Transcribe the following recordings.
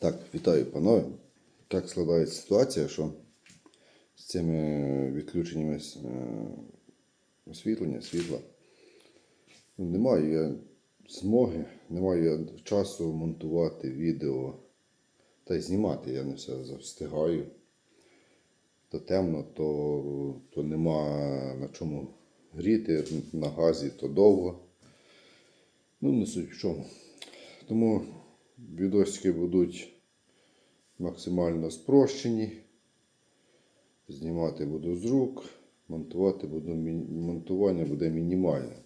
Так, вітаю, панове. Так складається ситуація, що з цими відключеннями е, освітлення, світла ну, немає я змоги, немає я часу монтувати відео та й знімати. Я не все встигаю. То темно, то, то нема на чому гріти, на газі то довго. Ну, не суть в чому. Тому відосики будуть максимально спрощені. Знімати буду з рук, монтувати буду, монтування буде мінімальне.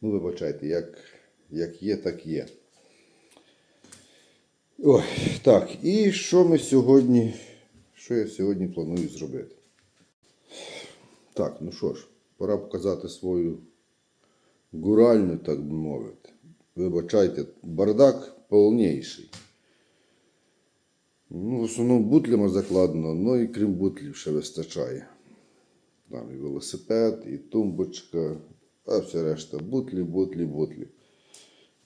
Ну, вибачайте, як, як є, так є. Ой, так, і що ми сьогодні, що я сьогодні планую зробити? Так, ну що ж, пора показати свою гуральну, так би мовити. Вибачайте, бардак повніший. Ну, в основному бутлями закладено, ну і крім бутлів ще вистачає. Там і велосипед, і тумбочка, а все решта. Бутлі, бутлі, бутлі.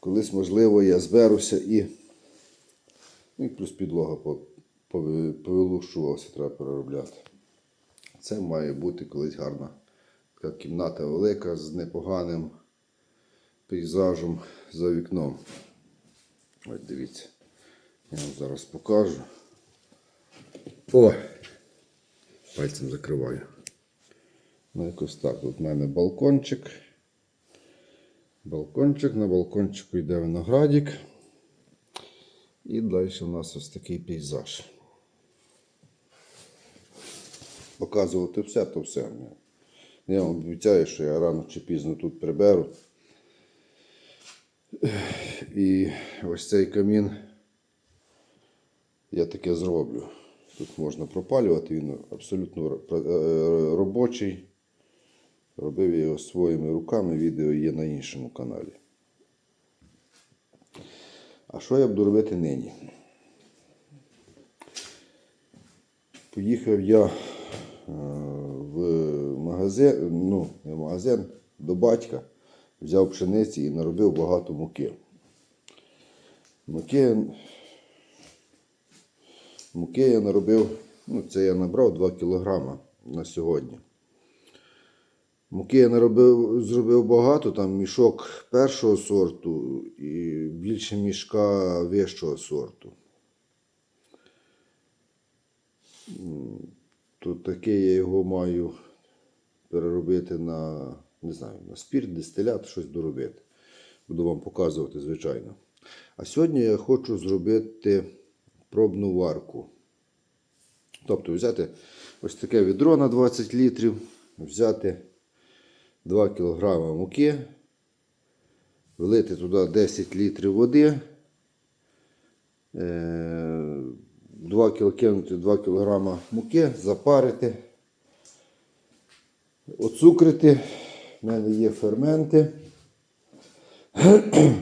Колись, можливо, я зберуся і. Ну і плюс підлога повилушувалася, треба переробляти. Це має бути колись гарна така кімната велика з непоганим пейзажем за вікном. Ось дивіться. Я вам зараз покажу. О! Пальцем закриваю. Ну, якось так. Тут в мене балкончик. Балкончик, на балкончику йде виноградик. І далі у нас ось такий пейзаж. Показувати все, то все. Я вам обіцяю, що я рано чи пізно тут приберу. І ось цей камін я таке зроблю. Тут можна пропалювати, він абсолютно е, робочий. Робив я його своїми руками, відео є на іншому каналі. А що я буду робити нині? Поїхав я е, в магазин, ну, не в магазин, до батька, взяв пшениці і наробив багато муки. Муки, муки я наробив, ну, це я набрав 2 кілограма на сьогодні. Муки я наробив, зробив багато, там мішок першого сорту і більше мішка вищого сорту. То таке я його маю переробити на, не знаю, на спірт, дистилят, щось доробити. Буду вам показувати, звичайно. А сьогодні я хочу зробити пробну варку. Тобто взяти ось таке відро на 20 літрів, взяти 2 кг муки, влити туди 10 літрів води, 2 кг, кинути 2 кг муки, запарити, оцукрити. У мене є ферменти.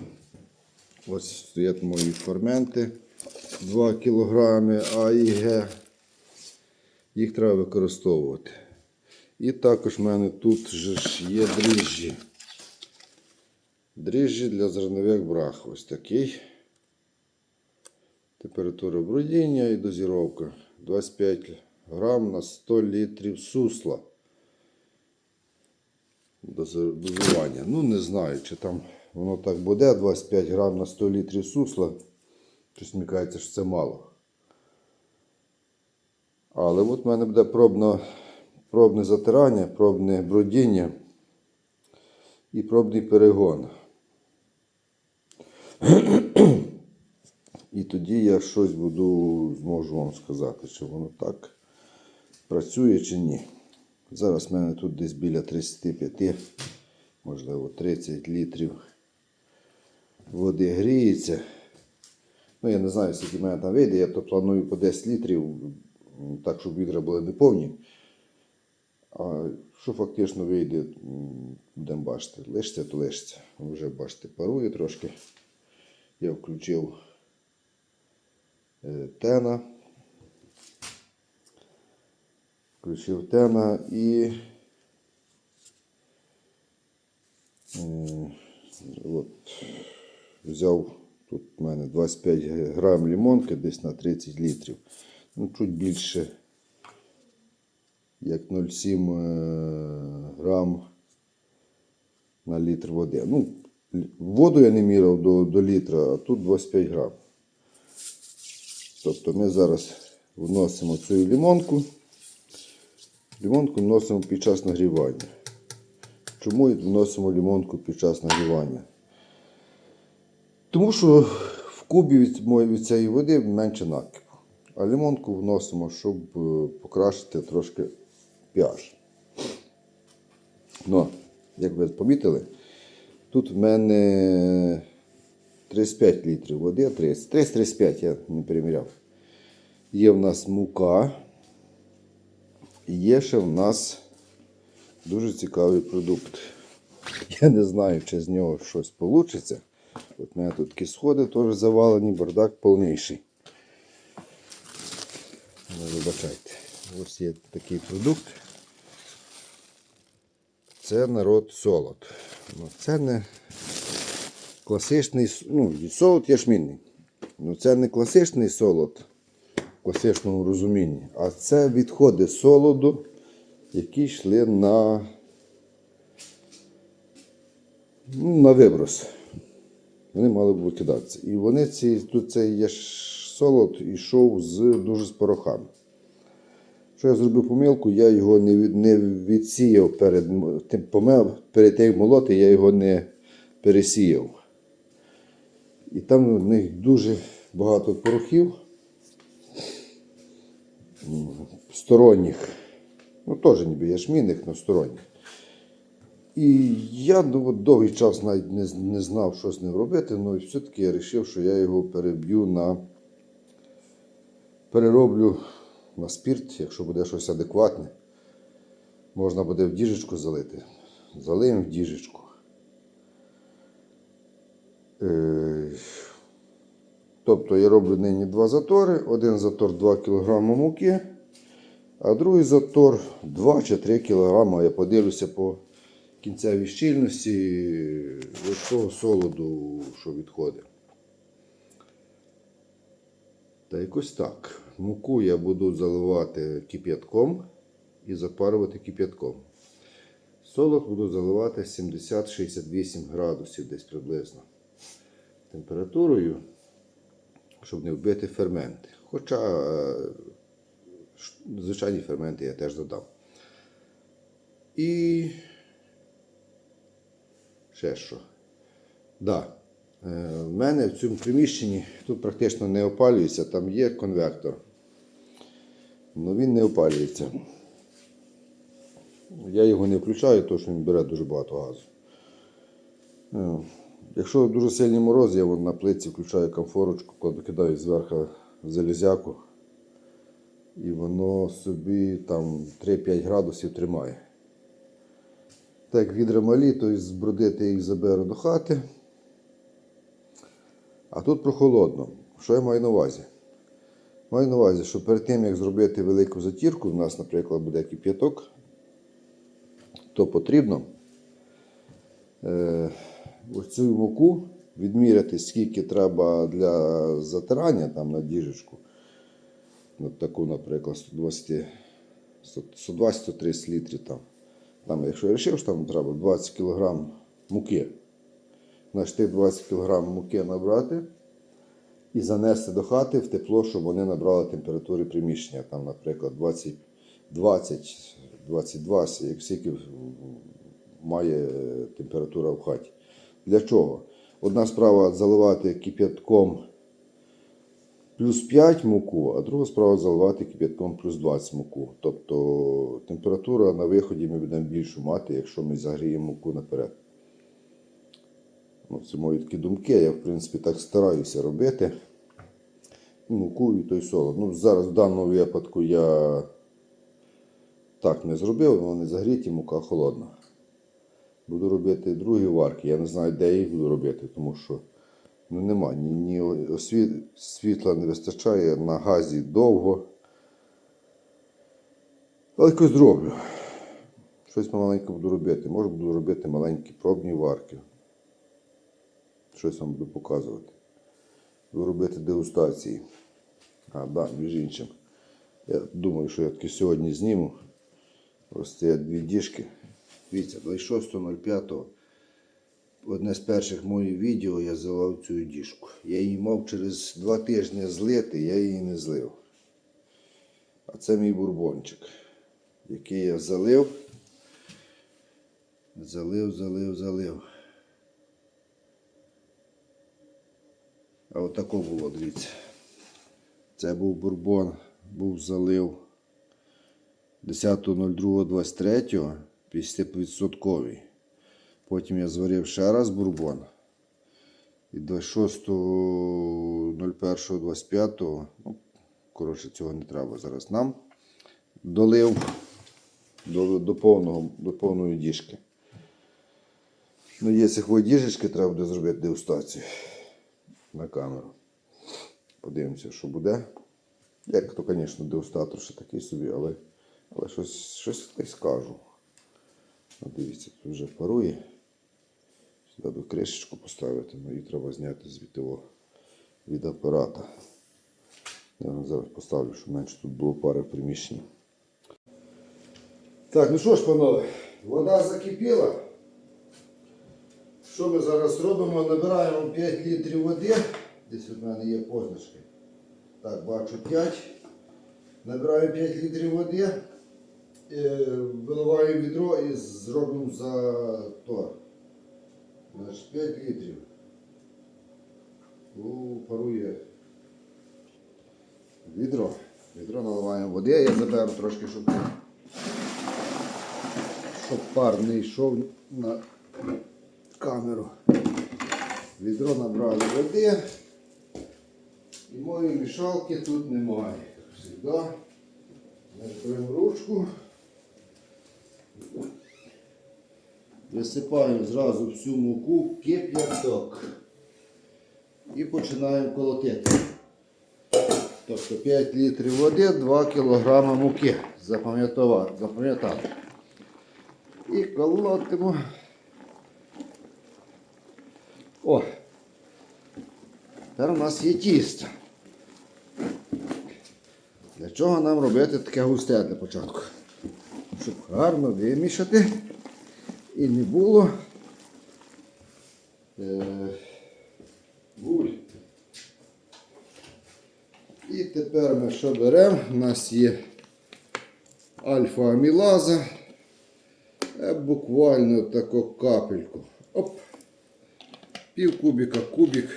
Ось стоять мої ферменти 2 кг А і Г. Їх треба використовувати. І також в мене тут же ж є дріжджі. Дріжджі для зернових брах. Ось такий. Температура бродіння і дозіровка. 25 грам на 100 літрів сусла. Дозування. Ну, не знаю, чи там воно так буде. 25 грам на 100 літрів сусла. Щось мені кажеться, що це мало. Але от в мене буде пробно, пробне затирання, пробне бродіння і пробний перегон. І тоді я щось буду, зможу вам сказати, чи воно так працює чи ні. Зараз в мене тут десь біля 35, можливо 30 літрів води гріється. Ну, я не знаю, скільки в мене там вийде, я то планую по 10 літрів, так, щоб відра були не повні. А що фактично вийде, будемо бачити. Лишиться, то лишиться. Вже бачите, парує трошки. Я включив е, тена. Включив тена і от, взяв Тут в мене 25 грам лимонки десь на 30 літрів. Ну, чуть більше, як 0,7 е, грам на літр води. Ну, воду я не міряв до, до літра, а тут 25 грам. Тобто ми зараз вносимо цю лимонку. Лимонку вносимо під час нагрівання. Чому вносимо лимонку під час нагрівання? Тому що в кубі від, від цієї води менше накипу. А лимонку вносимо, щоб е, покращити трошки pH. Ну, як ви помітили, тут в мене 35 літрів води, 30. 30-35 я не переміряв. Є в нас мука. Є ще в нас дуже цікавий продукт. Я не знаю, чи з нього щось вийде. От у мене тут такі сходи теж завалені, бардак повніший. Ну, вибачайте. Ось є такий продукт. Це народ солод. Ну, це не класичний, ну, солод є шмінний. Ну, це не класичний солод класичному розумінні, а це відходи солоду, які йшли на, ну, на виброс. Вони мали б викидатися. І вони ці, тут цей є солод йшов з дуже з порохами. Що я зробив помилку, я його не, не відсіяв перед тим, помел, перед тим молоти, я його не пересіяв. І там в них дуже багато порохів сторонніх. Ну, теж ніби яшмінних, але сторонніх. І я ну, довгий час навіть не, не знав, що з ним робити, але все-таки я вирішив, що я його переб'ю на перероблю на спірт, якщо буде щось адекватне. Можна буде в діжечку залити. Залиємо в діжечку. Е, Тобто я роблю нині два затори. Один затор 2 кг муки, а другий затор 2 чи 3 кг. Я подивлюся по кінцевій щільності того солоду, що відходить. Та якось так. Муку я буду заливати кип'ятком і запарувати кип'ятком. Солод буду заливати 70-68 градусів десь приблизно температурою, щоб не вбити ферменти. Хоча е, звичайні ферменти я теж додам. І ще що. Да. Е, В мене в цьому приміщенні тут практично не опалюється, там є конвектор. але він не опалюється. Я його не включаю, тому що він бере дуже багато газу. Якщо дуже сильний мороз, я на плитці включаю комфорочку, кладу- кидаю зверху залізяку. І воно собі там 3-5 градусів тримає. Так, відра малі, то збродити їх заберу до хати. А тут прохолодно. Що я маю на увазі? Маю на увазі, що перед тим, як зробити велику затірку, у нас, наприклад, буде кип'яток, то потрібно е, ось цю муку відміряти, скільки треба для затирання там на діжечку. От таку, наприклад, 120 120-130 літрів там. Там, якщо я вирішив, що там треба 20 кг муки. Значить, тих 20 кг муки набрати і занести до хати в тепло, щоб вони набрали температури приміщення. Там, наприклад, 20, 20, 22, як скільки має температура в хаті. Для чого? Одна справа заливати кип'ятком плюс 5 муку, а друга справа заливати кип'ятком плюс 20 муку. Тобто температура на виході ми будемо більшу мати, якщо ми загріємо муку наперед. Ну, це мої такі думки. Я, в принципі, так стараюся робити. І муку і той солод. Ну, зараз в даному випадку я так не зробив, воно не загріті, мука холодна. Буду робити другі варки. Я не знаю, де їх буду робити, тому що ну, нема. Ні, ні освіт, світла не вистачає, на газі довго. Але якось зроблю. Щось маленьке буду робити. Може буду робити маленькі пробні варки. Щось вам буду показувати. Буду робити дегустації. А, да, між іншим. Я думаю, що я таки сьогодні зніму. Ось стоять дві діжки. Дивіться, 26.05. Одне з перших моїх відео я заливав цю діжку. Я її мав через два тижні злити, я її не злив. А це мій бурбончик, який я залив. Залив, залив, залив. А от тако було, дивіться. Це був бурбон, був залив 10.02.23 50%. Потім я зварив ще раз бурбон. І 26.01.25, ну, коротше, цього не треба зараз нам. Долив до, до, повного, до повної діжки. Ну, є цих діжечки, треба буде зробити дегустацію на камеру. Подивимося, що буде. Як то, звісно, дегустатор ще такий собі, але, але щось, щось скажу. Дивіться, тут вже парує. Би кришечку поставити, але її треба зняти звідти від апарата. Я зараз поставлю, щоб менше тут було пари в приміщенні. Так, ну що ж, панове, вода закипіла. Що ми зараз робимо? Набираємо 5 літрів води. Десь у мене є позначки. Так, бачу 5. Набираю 5 літрів води. Е, Виливаю відро і зробимо за то. Значить 5 літрів. У, парує відро. Відро наливаємо води. Я заберу трошки, щоб, щоб пар не йшов на камеру. Відро набрали води. І моєї мішалки тут немає. Завжди. Беремо ручку. Висипаємо зразу всю муку в кип'яток. І починаємо колотити. Тобто 5 літрів води, 2 кг муки. Запам'ятали. І колотимо. О! Тепер у нас є тісто. Для чого нам робити таке густе для початку? Щоб гарно вимішати і не було е, гуль. І тепер ми що беремо? У нас є альфа-амілаза. Е, Буквально таку капельку. Оп. Пів кубіка, кубік.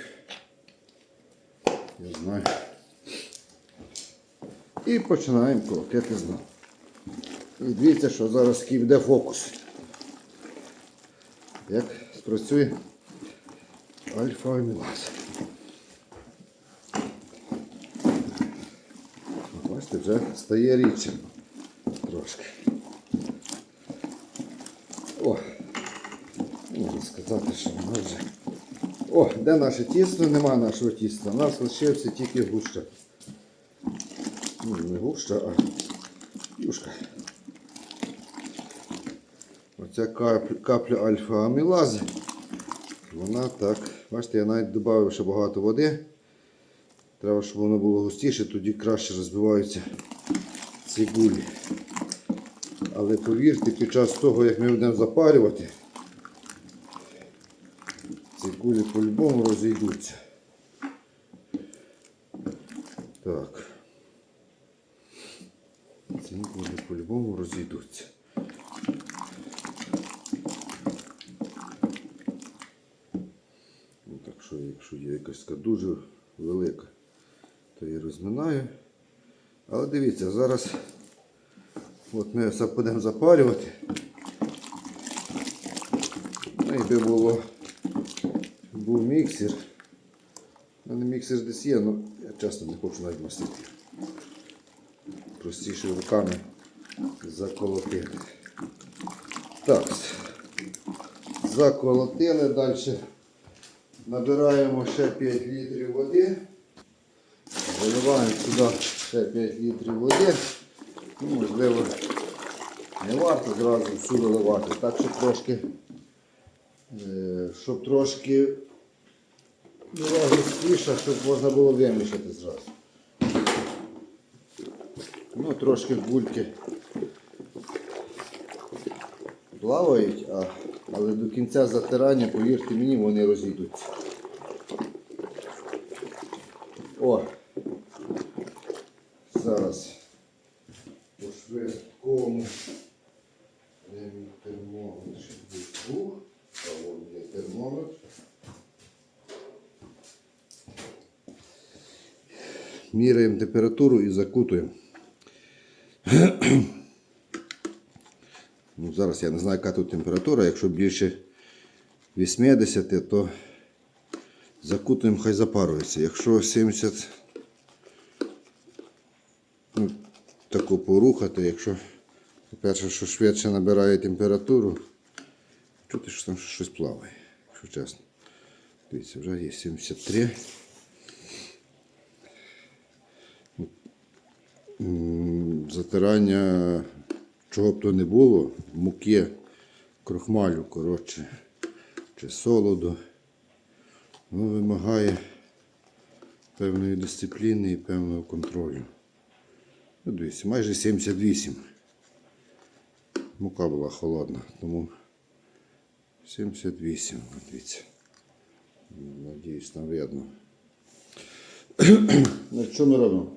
Я знаю. І починаємо колотити знову. Дивіться, що зараз буде фокус. Як спрацює альфа-амілаз. Бачите, вже стає рідше трошки. О, можна сказати, що воно вже. О, де наше тісто? Нема нашого тіста. У нас лишився тільки гуща. Ну, не гуща, а юшка. Оця капля, альфа-амілази. Вона так. Бачите, я навіть додав ще багато води. Треба, щоб воно було густіше, тоді краще розбиваються ці гулі. Але повірте, під час того, як ми будемо запарювати, ці кулі по-любому розійдуться. Так. Ці кулі по-любому розійдуться. Ну, так що, якщо є якась така дуже велика, то її розминаю. Але дивіться, зараз от ми будемо запалювати. Ну, було був міксер. У мене міксер десь є, але я часто не хочу навіть мастити. Простіше руками заколотити. Так, заколотили, далі набираємо ще 5 літрів води. Заливаємо сюди ще 5 літрів води. Ну, можливо, не варто зразу всю виливати, так щоб трошки, е, щоб трошки густіша, щоб можна було вимішати зразу. Ну, трошки гульки плавають, а, але до кінця затирання, повірте мені, вони розійдуться. О! Зараз по швидкому. Термометр? Ще був. А от є термометр. Міряємо температуру і закутуємо. Ну, зараз я не знаю, яка тут температура. Якщо більше 80, то закутуємо, хай запарується. Якщо 70, ну, таку порухати, якщо, по-перше, що швидше набирає температуру, чути, що там щось плаває, якщо чесно. Дивіться, вже є 73. Затирання чого б то не було, муки, крохмалю, коротше, чи солоду, воно вимагає певної дисципліни і певного контролю. Ну, дивіться, майже 78. Мука була холодна, тому 78, дивіться. Надіюсь, там видно. Ну, що ми робимо?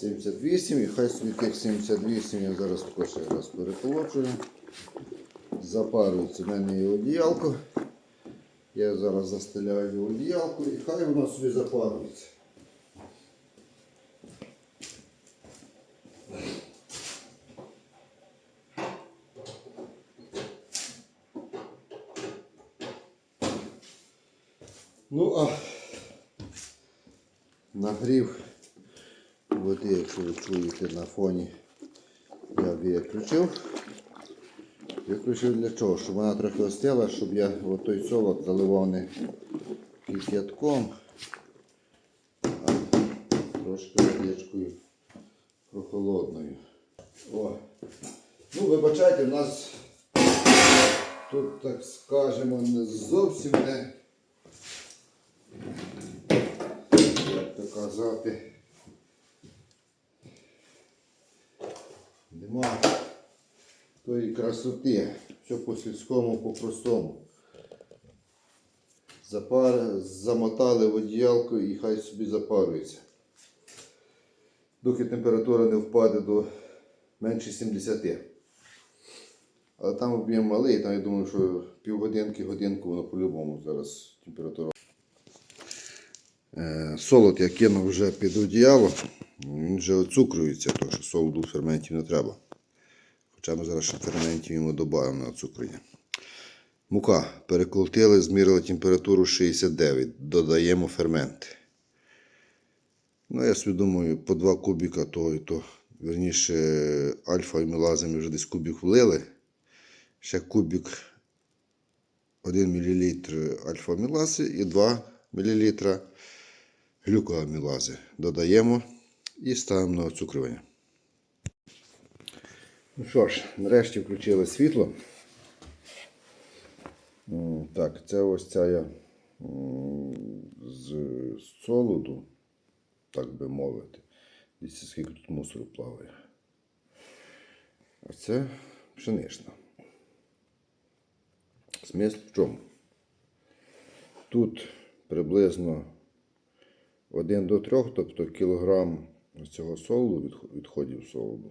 78 і хай собі тих 78 я зараз також раз переколочую. Запарюється в мене є одіялко. Я зараз застеляю одіялку і хай воно собі запарюється. Ну а нагрів води, якщо ви на фоні, я виключив. Виключив для чого? Щоб вона трохи остила, щоб я той солод заливав не кип'ятком, а трошки водичкою прохолодною. О. Ну, вибачайте, у нас тут, так скажемо, не зовсім не, як то казати, нема тої красоти. Все по сільському, по-простому. Запар... Замотали в одіялку і хай собі запарюється. Доки температура не впаде до менше 70. Але там об'єм малий, там я думаю, що півгодинки, годинку воно по-любому зараз температура. Е, Солод я кинув вже під одіяло, він вже оцукрується, тому що солоду ферментів не треба. Хоча ми зараз ще ферментів йому додаємо на оцукрення. Мука. Переколотили, змірили температуру 69. Додаємо ферменти. Ну, я собі думаю, по 2 кубіка того то. Верніше, альфа і мелази ми вже десь кубік влили. Ще кубік 1 мл альфа-мелази і 2 мл глюкоамілази. Додаємо і ставимо на оцукрювання. Ну що ж, нарешті включили світло. Так, це ось ця я з солоду, так би мовити. Дивіться, скільки тут мусору плаває. А це пшенична. Смисл в чому? Тут приблизно 1 до 3, тобто кілограм цього солоду, відходів солоду,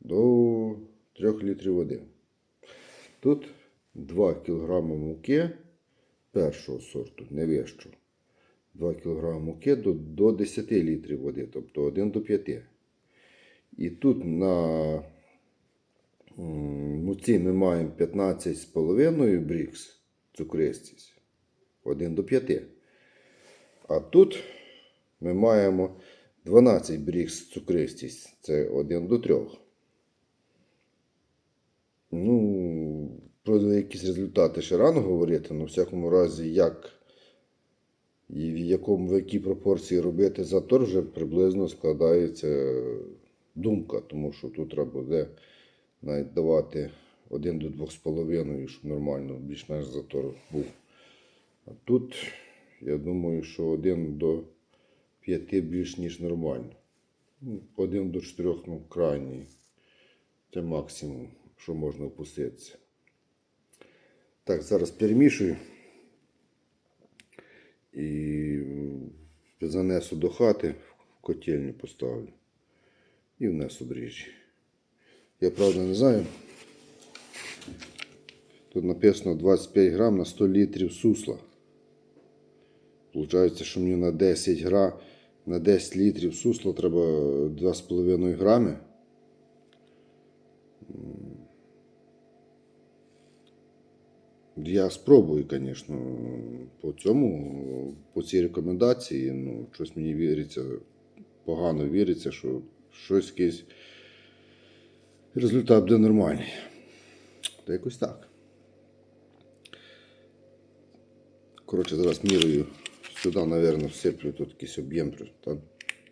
до 3 літрів води. Тут 2 кг муки першого сорту, не вищого. 2 кг муки до, до 10 літрів води, тобто 1 до 5. І тут на муці ми маємо 15,5 брікс цукристість 1 до 5. А тут ми маємо 12 брікс цукристість, це 1 до 3. Ну, про якісь результати ще рано говорити, але в всякому разі, як і в якому в якій пропорції робити затор, вже приблизно складається думка, тому що тут треба буде навіть давати 1 до 2,5, щоб нормально більш-менш затор був. А тут, я думаю, що 1 до 5 більш ніж нормально. Ну, 1 до 4 ну, крайній. Це максимум, що можна опуститися. Так, зараз перемішую. І занесу до хати, в котельню поставлю. І внесу дріжджі. Я правда не знаю. Тут написано 25 грам на 100 літрів сусла. Получається, що мені на 10 гра, на 10 літрів сусла треба 2,5 грами. Я спробую, звісно, по цьому, по цій рекомендації. Ну, щось мені віриться, погано віриться, що щось якийсь результат буде нормальний. Та якось так. Коротше, зараз мірою сюди, мабуть, всиплю тут якийсь об'єм. Та,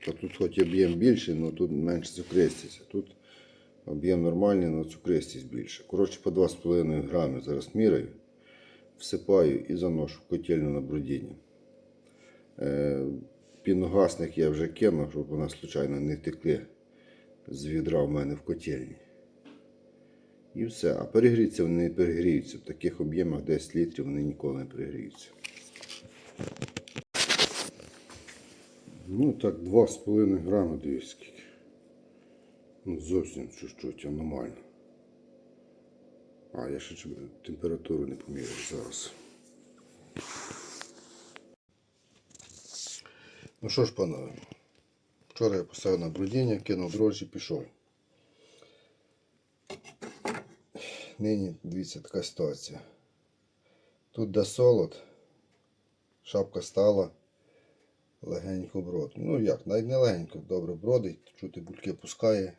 та тут хоч об'єм більший, але тут менше цукристість. Тут об'єм нормальний, але цукристість більше. Коротше, по 2,5 грами зараз міряю, всипаю і заношу в котельну на бродіння. Е, піногасник я вже кинув, щоб вона случайно не текли з відра в мене в котельні. І все. А перегріться вони не перегріються. В таких об'ємах 10 літрів вони ніколи не перегріються. Ну так, 2,5 грами дивись скільки. Ну, зовсім чуть-чуть аномально. А, я ще температуру не поміряю зараз. Ну що ж, панове, вчора я поставив на брудіння, кинув дрожжі, пішов. Нині, дивіться, така ситуація. Тут де солод, шапка стала, легенько брод. Ну як, навіть не легенько, добре бродить, чути бульки пускає.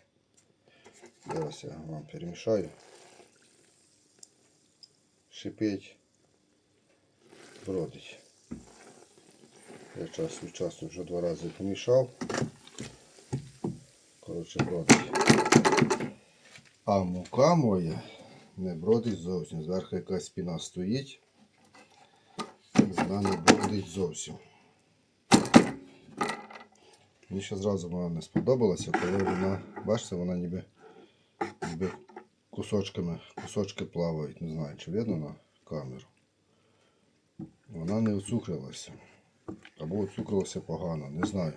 Зараз я вам перемішаю. Шипить, бродить. Я час від часу вже два рази помішав. Коротше, бродить. А мука моя не бродить зовсім. Зверху якась спіна стоїть. Вона не бродить зовсім. Мені ще зразу вона не сподобалася, коли вона, бачите, вона ніби, ніби кусочками, кусочки плавають. Не знаю, чи видно на камеру. Вона не оцукрилася. Або оцукрилася погано, не знаю.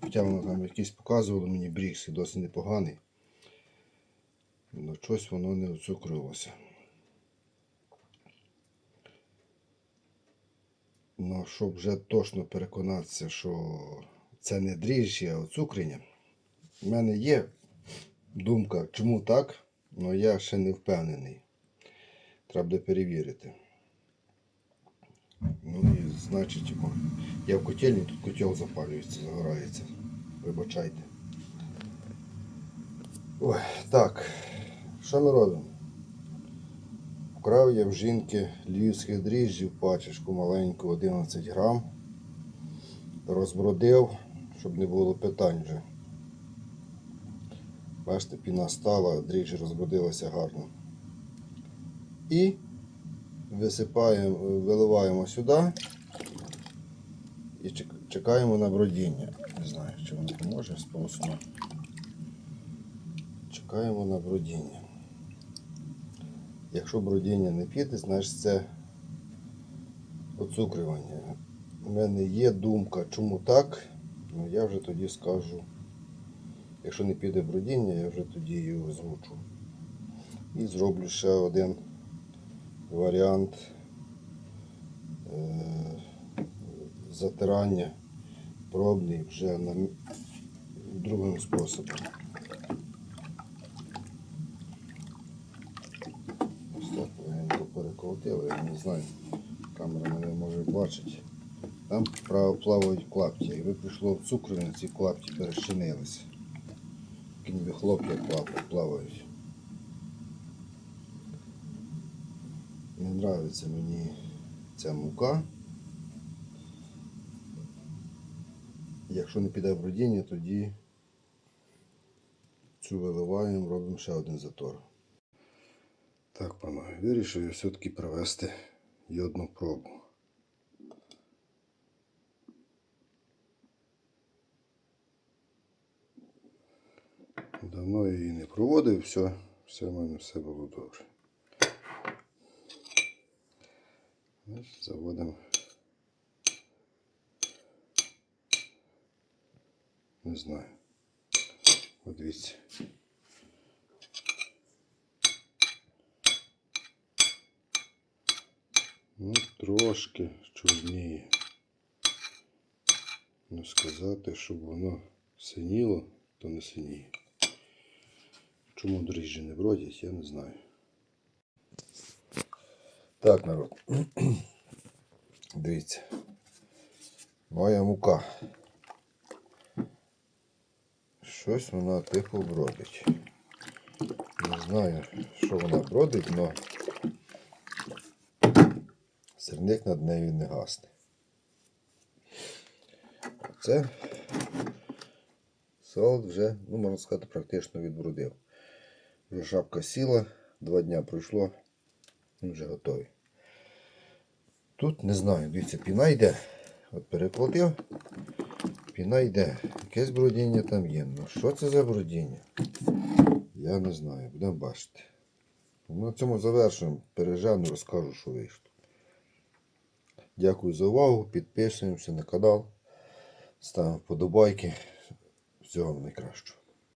Хоча воно там якийсь показувало мені брікс і досить непоганий. Ну, щось воно не оцукрилося. Ну, щоб вже точно переконатися, що це не дріжджі, а оцукрення, в мене є думка, чому так, але я ще не впевнений. Треба буде перевірити. Ну і значить, я в котельні, тут котел запалюється, загорається. Вибачайте. Ой, так, що ми робимо? Вкрав я в жінки львівських дріжджів пачечку маленьку 11 грам. Розбродив, щоб не було питань вже. Бачите, піна стала, дріжджі розбродилася гарно. І висипаємо, виливаємо сюди і чекаємо на бродіння. Не знаю, чи воно поможе сполосну. Чекаємо на бродіння. Якщо бродіння не піде, значить це оцукрювання. У мене є думка, чому так, ну я вже тоді скажу. Якщо не піде бродіння, я вже тоді її озвучу. І зроблю ще один варіант е, затирання пробний вже на другим способом. Ось так легенько переколотив, я не знаю, камера мене може бачити. Там плавають клапті. Якби прийшло в цукру, ці клапті перещинилися. Ніби хлоп'я плав- плавають. Не нравиться мені ця мука. Якщо не піде бродіння, тоді цю виливаємо, робимо ще один затор. Так, панове, вирішив я все-таки провести йодну пробу. Давно її не проводив, все, все в мене все було добре. Ось заводимо. Не знаю. От дивіться. Ну, трошки чорніє. Ну, сказати, щоб воно синіло, то не синіє. Чому дріжджі не бродять, я не знаю. Так, народ. Дивіться. Моя мука. Щось вона типу бродить. Не знаю, що вона бродить, але сирник над нею не гасне. Це солод вже, ну, можна сказати, практично відбрудив. Вже шапка сіла, два дня пройшло, він вже готовий. Тут не знаю, дивіться, піна йде. От перекладив, піна йде. Якесь брудіння там є. Ну що це за брудіння? Я не знаю, будемо бачити. Ну, На цьому завершуємо. Пережану, розкажу, що вийшло. Дякую за увагу. Підписуємося на канал. Ставимо вподобайки. Всього найкращого.